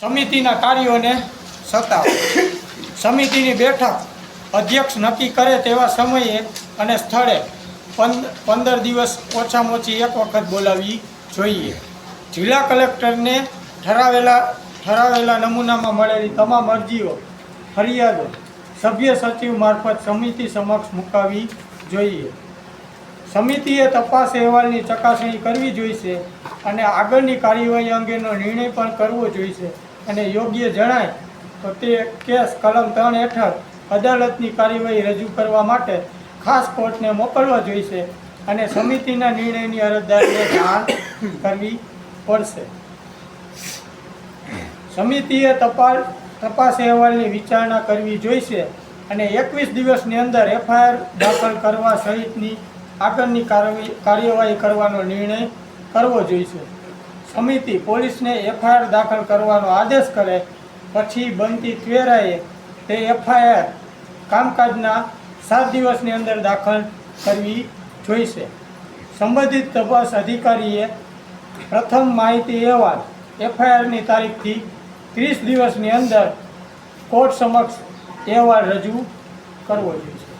સમિતિના કાર્યોને સતાવ. સમિતિની બેઠક અધ્યક્ષ નક્કી કરે તેવા સમયે અને સ્થળે પંદ- પંદર દિવસ ઓછામાં ઓછી એક વખત બોલાવવી જોઈએ. જિલ્લા કલેક્ટરને ઠરાવેલા ઠરાવેલા નમૂનામાં મળેલી તમામ અરજીઓ, ફરિયાદો સભ્ય સચિવ મારફત સમિતિ સમક્ષ મુકાવી જોઈએ. સમિતિએ તપાસ અહેવાલની ચકાસણી કરવી જોઈશે અને આગળની કાર્યવાહી અંગેનો નિર્ણય પણ કરવો જોઈશે. અને યોગ્ય જણાય, તો તે કેસ કલમ ત્રણ હેઠળ અદાલતની કાર્યવાહી રજૂ કરવા માટે ખાસ કોર્ટને મોકલવા જોઈશે અને સમિતિના નિર્ણયની અરજદારને જાણ કરવી પડશે. સમિતિએ તપાસ તપાસ અહેવાલની વિચારણા કરવી જોઈશે અને એકવીસ દિવસની અંદર એફઆઈઆર દાખલ કરવા સહિતની આગળની કાર્યવાહી કરવાનો નિર્ણય કરવો જોઈશે. સમિતિ પોલીસને એફઆઈઆર દાખલ કરવાનો આદેશ કરે, પછી બનતી ત્વેરાએ તે એફઆઈઆર કામકાજના સાત દિવસની અંદર દાખલ કરવી જોઈશે. સંબંધિત તપાસ અધિકારીએ પ્રથમ માહિતી અહેવાલ એફઆઈઆરની તારીખથી ત્રીસ દિવસની અંદર કોર્ટ સમક્ષ અહેવાલ રજૂ કરવો જોઈએ